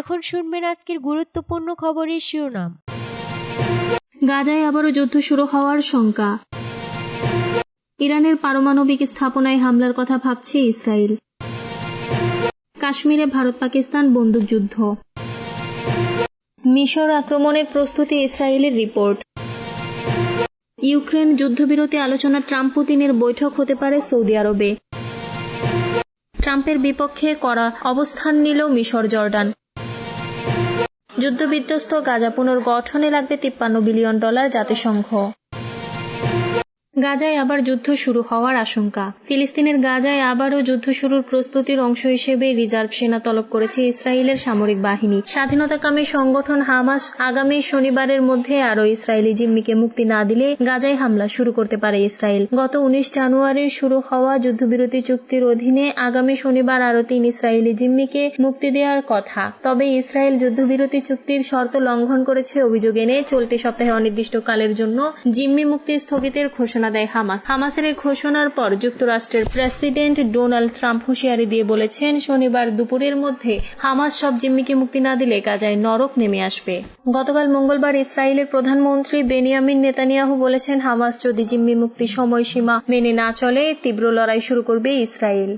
এখন শুনবেন আজকের গুরুত্বপূর্ণ খবরের শিরোনাম। গাজায় আবারও যুদ্ধ শুরু হওয়ার শঙ্কা। ইরানের পারমাণবিক স্থাপনায় হামলার কথা ভাবছে ইসরায়েল। কাশ্মীরে ভারত পাকিস্তান বন্দুকযুদ্ধ মিশর আক্রমণের প্রস্তুতি ইসরায়েলের রিপোর্ট। ইউক্রেন যুদ্ধবিরতি আলোচনা ট্রাম্প পুতিনের বৈঠক হতে পারে সৌদি আরবে। ট্রাম্পের বিপক্ষে করা অবস্থান নিল মিশর জর্ডান যুদ্ধবিধ্বস্ত গাজা পুনর্গঠনে লাগবে তিপ্পান্ন বিলিয়ন ডলার জাতিসংঘ। গাজায় আবার যুদ্ধ শুরু হওয়ার আশঙ্কা। ফিলিস্তিনের গাজায় আবারও যুদ্ধ শুরুর প্রস্তুতির অংশ হিসেবে রিজার্ভ সেনা তলব করেছে ইসরায়েলের সামরিক বাহিনী। স্বাধীনতাকামী সংগঠন হামাস আগামী শনিবারের মধ্যে আরও ইসরায়েলি জিম্মিকে মুক্তি না দিলে গাজায় হামলা শুরু করতে পারে ইসরায়েল। গত উনিশ জানুয়ারির শুরু হওয়া যুদ্ধবিরতি চুক্তির অধীনে আগামী শনিবার আরও তিন ইসরায়েলি জিম্মিকে মুক্তি দেওয়ার কথা। তবে ইসরায়েল যুদ্ধবিরতি চুক্তির শর্ত লঙ্ঘন করেছে অভিযোগ এনে চলতি সপ্তাহে অনির্দিষ্টকালের জন্য জিম্মি মুক্তি স্থগিতের ঘোষণা দেয় হামাস। হামাসের এই ঘোষণার পর যুক্তরাষ্ট্রের প্রেসিডেন্ট ডোনাল্ড ট্রাম্প হুঁশিয়ারি দিয়ে বলেছেন, শনিবার দুপুরের মধ্যে হামাস সব জিম্মিকে মুক্তি না দিলে গাজায় নরক নেমে আসবে। গতকাল মঙ্গলবার ইসরায়েলের প্রধানমন্ত্রী বেনিয়ামিন নেতানিয়াহু বলেছেন, হামাস যদি জিম্মি মুক্তি সময়সীমা মেনে না চলে, তীব্র লড়াই শুরু করবে ইসরায়েল।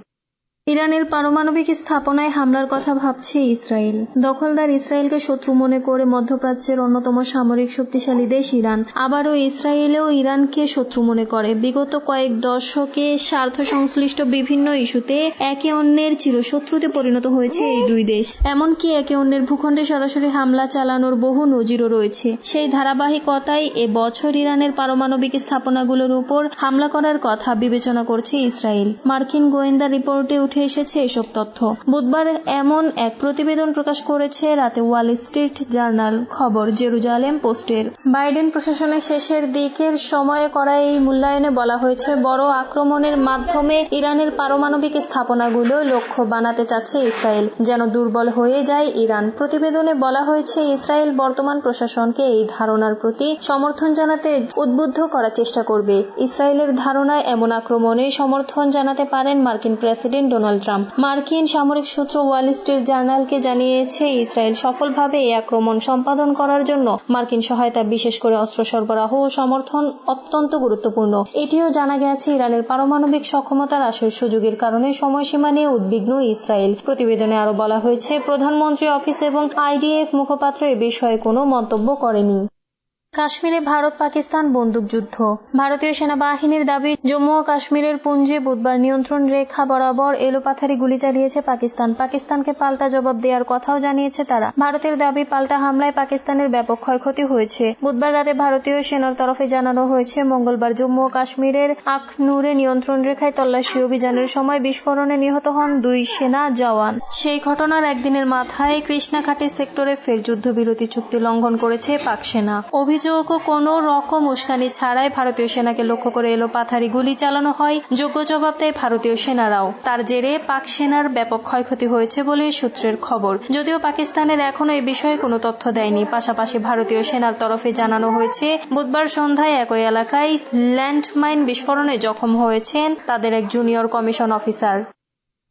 ইরানের পারমাণবিক স্থাপনায় হামলার কথা ভাবছে ইসরায়েল। দখলদার ইসরায়েলকে শত্রু মনে করে মধ্যপ্রাচ্যের অন্যতম সামরিক শক্তিশালী দেশ ইরান। আবারও ইসরায়েলেও ইরানকে শত্রু মনে করে। বিগত কয়েক দশকে স্বার্থ সংশ্লিষ্ট বিভিন্ন ইস্যুতে একে অন্যের চিরশত্রুতে পরিণত হয়েছে এই দুই দেশ। এমনকি একে অন্যের ভূখণ্ডে সরাসরি হামলা চালানোর বহু নজিরও রয়েছে। সেই ধারাবাহিকতায় এ বছর ইরানের পারমাণবিক স্থাপনাগুলোর উপর হামলা করার কথা বিবেচনা করছে ইসরায়েল। মার্কিন গোয়েন্দা রিপোর্টে উঠে এসেছে এসব তথ্য। বুধবার এমন এক প্রতিবেদন প্রকাশ করেছে রাতে ওয়াল স্ট্রিট জার্নাল খবর জেরুজালেম পোস্টের। বাইডেন প্রশাসনের শেষের দিকের সময়ে করা এই মূল্যায়নে বলা হয়েছে, বড় আক্রমণের মাধ্যমে ইরানের পারমাণবিক স্থাপনাগুলো লক্ষ্য বানাতে চাচ্ছে ইসরায়েল। যেন দুর্বল হয়ে যায় ইরান। প্রতিবেদনে বলা হয়েছে, ইসরায়েল বর্তমান প্রশাসনকে এই ধারণার প্রতি সমর্থন জানাতে উদ্বুদ্ধ করার চেষ্টা করবে। ইসরায়েলের ধারণায় এমন আক্রমণে সমর্থন জানাতে পারেন মার্কিন প্রেসিডেন্ট ডোনাল্ড ট্রাম্প। মার্কিন সামরিক সূত্র ওয়াল স্ট্রিট জার্নালকে জানিয়েছে, ইসরায়েল সফলভাবে এই আক্রমণ সম্পাদন করার জন্য মার্কিন সহায়তা, বিশেষ করে অস্ত্র সরবরাহ ও সমর্থন অত্যন্ত গুরুত্বপূর্ণ। এটিও জানা গেছে, ইরানের পারমাণবিক সক্ষমতা হ্রাসের সুযোগের কারণে সময়সীমা নিয়ে উদ্বিগ্ন ইসরায়েল। প্রতিবেদনে আরও বলা হয়েছে, প্রধানমন্ত্রী অফিস এবং আইডিএফ মুখপাত্র এ বিষয়ে কোনো মন্তব্য করেনি। কাশ্মীরে ভারত পাকিস্তান বন্দুকযুদ্ধ ভারতীয় সেনাবাহিনীর দাবি, জম্মু ও কাশ্মীরের পুঞ্জে বুধবার নিয়ন্ত্রণ রেখা বরাবর এলোপাথারি গুলি চালিয়েছে পাকিস্তান। পাকিস্তানকে পাল্টা জবাব দেওয়ার কথাও জানিয়েছে তারা। ভারতের দাবি, পাল্টা হামলায় পাকিস্তানের ব্যাপক ক্ষয়ক্ষতি হয়েছে। বুধবার রাতে ভারতীয় সেনার তরফে জানানো হয়েছে, মঙ্গলবার জম্মু ও কাশ্মীরের আখনুরে নিয়ন্ত্রণ রেখায় তল্লাশি অভিযানের সময় বিস্ফোরণে নিহত হন দুই সেনা জওয়ান। সেই ঘটনার একদিনের মাথায় কৃষ্ণাঘাটি সেক্টরে ফের যুদ্ধবিরতি চুক্তি লঙ্ঘন করেছে পাক সেনা। অভিযোগ কোনো রকম উস্কানি ছাড়াই ভারতীয় সেনাকে লক্ষ্য করে এলো পাথারি গুলি চালানো হয়। যোগ্য জবাব দেয় ভারতীয় সেনারাও। তার জেরে পাক সেনার ব্যাপক ক্ষয়ক্ষতি হয়েছে বলে সূত্রের খবর। যদিও পাকিস্তানের এখনও এ বিষয়ে কোনো তথ্য দেয়নি। পাশাপাশি ভারতীয় সেনার তরফে জানানো হয়েছে, বুধবার সন্ধ্যায় একই এলাকায় ল্যান্ডমাইন বিস্ফোরণে জখম হয়েছেন তাদের এক জুনিয়র কমিশন অফিসার।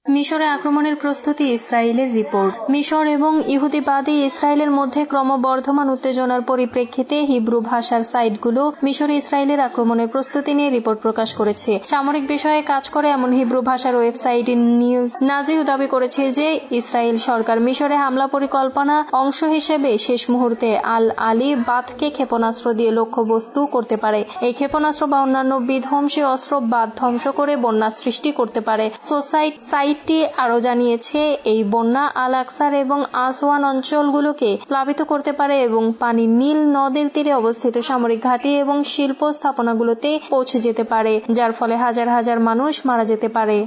মিশরে আক্রমণের প্রস্তুতি ইসরায়েলের রিপোর্ট। মিশর এবং ইহুদিবাদী ইসরায়েলের মধ্যে ক্রমবর্ধমান উত্তেজনার পরিপ্রেক্ষিতে হিব্রু ভাষার সাইটগুলো মিশরে ইসরায়েলের আক্রমণের প্রস্তুতি নিয়ে রিপোর্ট প্রকাশ করেছে। সামরিক বিষয়ে কাজ করে এমন হিব্রু ভাষার ওয়েবসাইট নিউজ নাজিউ দাবি করেছে যে, ইসরায়েল সরকার মিশরে হামলা পরিকল্পনা অংশ হিসেবে শেষ মুহূর্তে আল আলী বাদকে ক্ষেপণাস্ত্র দিয়ে লক্ষ্যবস্তু করতে পারে। এই ক্ষেপণাস্ত্র বা অন্যান্য বিধ্বংসী অস্ত্র বাদ ধ্বংস করে বন্যা সৃষ্টি করতে পারে। সোসাইট সাইট সাইটটি আরও জানিয়েছে, এই বন্যা আল আকসার এবং আসওয়ান অঞ্চলগুলোকে প্লাবিত করতে পারে এবং পানি নীল নদের তীরে অবস্থিত সামরিক ঘাঁটি এবং শিল্প স্থাপনাগুলোতে পৌঁছে যেতে পারে, যার ফলে হাজার হাজার মানুষ মারা যেতে পারে।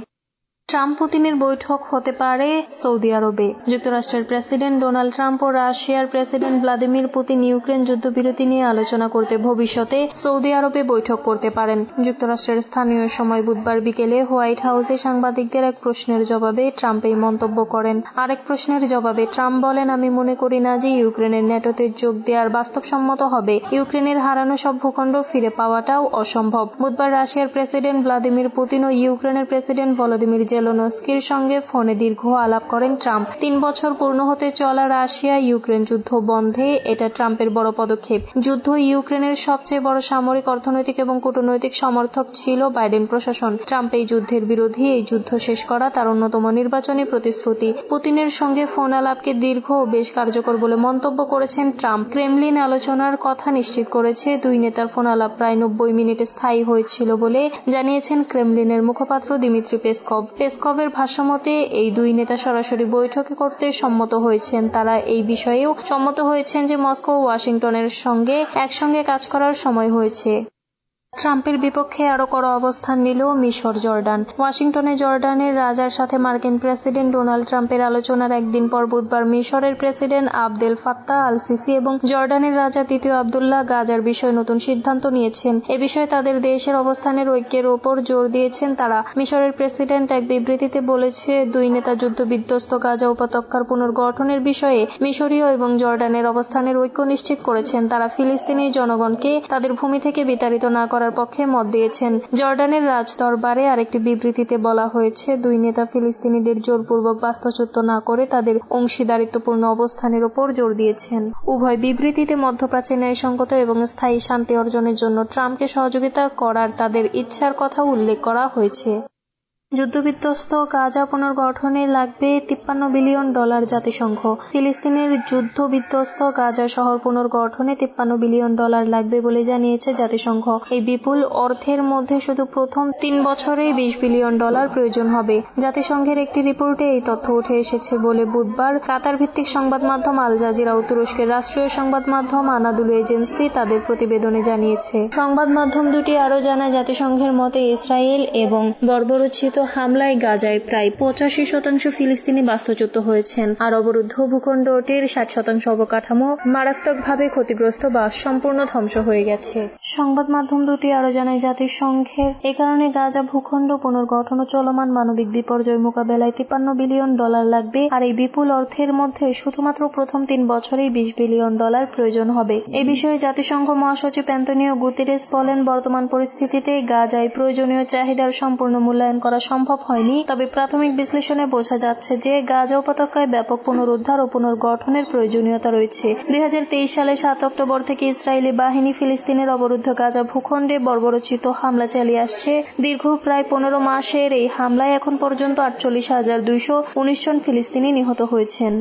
ট্রাম্প পুতিনের বৈঠক হতে পারে সৌদি আরবে। যুক্তরাষ্ট্রের প্রেসিডেন্ট ডোনাল্ড ট্রাম্প ও রাশিয়ার প্রেসিডেন্ট ভ্লাদিমির পুতিন ইউক্রেন যুদ্ধবিরতি নিয়ে আলোচনা করতে ভবিষ্যতে সৌদি আরবে বৈঠক করতে পারেন। যুক্তরাষ্ট্রের স্থানীয় সময় বুধবার বিকেলে হোয়াইট হাউসে সাংবাদিকদের এক প্রশ্নের জবাবে ট্রাম্প এই মন্তব্য করেন। আরেক প্রশ্নের জবাবে ট্রাম্প বলেন, আমি মনে করি না যে ইউক্রেনের ন্যাটোতে যোগ দেওয়ার বাস্তবসম্মত হবে। ইউক্রেনের হারানো সব ভূখণ্ড ফিরে পাওয়াটাও অসম্ভব। বুধবার রাশিয়ার প্রেসিডেন্ট ভ্লাদিমির পুতিন ও ইউক্রেনের প্রেসিডেন্ট ভলোদিমির জেলোনস্কির সঙ্গে ফোনে দীর্ঘ আলাপ করেন ট্রাম্প। তিন বছর পূর্ণ হতে চলা রাশিয়া ইউক্রেন যুদ্ধ বন্ধে এটা ট্রাম্পের বড় পদক্ষেপ। যুদ্ধ ইউক্রেনের সবচেয়ে বড় সামরিক, অর্থনৈতিক এবং কূটনৈতিক সমর্থক ছিল বাইডেন প্রশাসন। ট্রাম্প এই যুদ্ধের বিরোধী এই যুদ্ধ শেষ করা তার অন্যতম নির্বাচনী প্রতিশ্রুতি। পুতিনের সঙ্গে ফোন আলাপকে দীর্ঘ ও বেশ কার্যকর বলে মন্তব্য করেছেন ট্রাম্প। ক্রেমলিন আলোচনার কথা নিশ্চিত করেছে দুই নেতার ফোন আলাপ প্রায় নব্বই মিনিটে স্থায়ী হয়েছিল বলে জানিয়েছেন ক্রেমলিনের মুখপাত্র দিমিত্রি পেসকভ। পেসকভের ভাষ্যমতে, এই দুই নেতা সরাসরি বৈঠকে করতে সম্মত হয়েছেন। তারা এই বিষয়েও সম্মত হয়েছেন যে মস্কো ওয়াশিংটনের সঙ্গে একসঙ্গে কাজ করার সময় হয়েছে। ট্রাম্পের বিপক্ষে আরও কড়া অবস্থান নিল মিশর জর্ডান। ওয়াশিংটনে জর্ডানের রাজার সাথে মার্কিন প্রেসিডেন্ট ডোনাল্ড ট্রাম্পের আলোচনার একদিন পর বুধবার মিশরের president Abdel Fattah al Sisi এবং জর্ডানের রাজা তৃতীয় আবদুল্লাহ গাজার বিষয়ে নতুন সিদ্ধান্ত নিয়েছেন। এ বিষয়ে তাদের দেশের অবস্থানের ঐক্যের ওপর জোর দিয়েছেন তারা। মিশরের প্রেসিডেন্ট এক বিবৃতিতে বলেছে, দুই নেতা যুদ্ধ বিধ্বস্ত গাজা উপত্যকার পুনর্গঠনের বিষয়ে মিশরীয় এবং জর্ডানের অবস্থানের ঐক্য নিশ্চিত করেছেন। তারা ফিলিস্তিনি জনগণকে তাদের ভূমি থেকে বিতাড়িত না করার পক্ষে মত দিয়েছেন। জর্ডানের রাজদরবারে আরেকটি বিবৃতিতে বলা হয়েছে, দুই নেতা ফিলিস্তিনিদের জোরপূর্বক বাস্তুচ্যুত না করে তাদের অংশীদারিত্বপূর্ণ অবস্থানের ওপর জোর দিয়েছেন। উভয় বিবৃতিতে মধ্যপ্রাচ্যে ন্যায়সঙ্গত এবং স্থায়ী শান্তি অর্জনের জন্য ট্রাম্পকে সহযোগিতা করার তাদের ইচ্ছার কথা উল্লেখ করা হয়েছে। যুদ্ধবিধ্বস্ত গাজা পুনর্গঠনে লাগবে তিপ্পান্ন বিলিয়ন ডলার জাতিসংঘ। ফিলিস্তিনের যুদ্ধবিধ্বস্ত গাজা শহর পুনর্গঠনে তিপ্পান্ন বিলিয়ন ডলার লাগবে বলে জানিয়েছে জাতিসংঘ। এই বিপুল অর্থের মধ্যে শুধু প্রথম তিন বছরে বিশ বিলিয়ন ডলার প্রয়োজন হবে। জাতিসংঘের একটি রিপোর্টে এই তথ্য উঠে এসেছে বলে বুধবার কাতার ভিত্তিক সংবাদ মাধ্যম আল জাজিরা ও তুরস্কের রাষ্ট্রীয় সংবাদ মাধ্যম আনাদুলু এজেন্সি তাদের প্রতিবেদনে জানিয়েছে। সংবাদ মাধ্যম দুটি আরও জানায়, জাতিসংঘের মতে ইসরায়েল এবং বর্বরোচিত হামলায় গাজায় প্রায় পঁচাশি শতাংশ ফিলিস্তিনি বাস্তুচ্যুত হয়েছেন। আর অবরুদ্ধ ভূখণ্ডটির ষাট শতাংশ অবকাঠামো মারাত্মকভাবে ক্ষতিগ্রস্ত বা সম্পূর্ণ ধ্বংস হয়ে গেছে। সংবাদ মাধ্যম দুটি আরও জানায়, জাতিসংঘের এ কারণে গাজা ভূখণ্ড পুনর্গঠন ও চলমান মানবিক বিপর্যয় মোকাবেলায় তিপ্পান্ন বিলিয়ন ডলার লাগবে। আর এই বিপুল অর্থের মধ্যে শুধুমাত্র প্রথম তিন বছরেই বিশ বিলিয়ন ডলার প্রয়োজন হবে। এ বিষয়ে জাতিসংঘ মহাসচিব অ্যান্তনিও গুতিরেস বলেন, বর্তমান পরিস্থিতিতে গাজায় প্রয়োজনীয় চাহিদার সম্পূর্ণ মূল্যায়ন করা সম্ভব হয়নি, তবে প্রাথমিক বিশ্লেষণে বোঝা যাচ্ছে যে গাজা উপত্যকায় ব্যাপক পুনরুদ্ধার ও পুনর্গঠনের প্রয়োজনীয়তা রয়েছে। দুই হাজার তেইশ সালে সাত অক্টোবর থেকে ইসরায়েলি বাহিনী ফিলিস্তিনের অবরুদ্ধ গাজা ভূখণ্ডে বর্বরচিত হামলা চালিয়ে আসছে। দীর্ঘ প্রায় পনেরো মাসের এই হামলায় এখন পর্যন্ত আটচল্লিশ হাজার দুইশো উনিশ জন ফিলিস্তিনি নিহত হয়েছেন।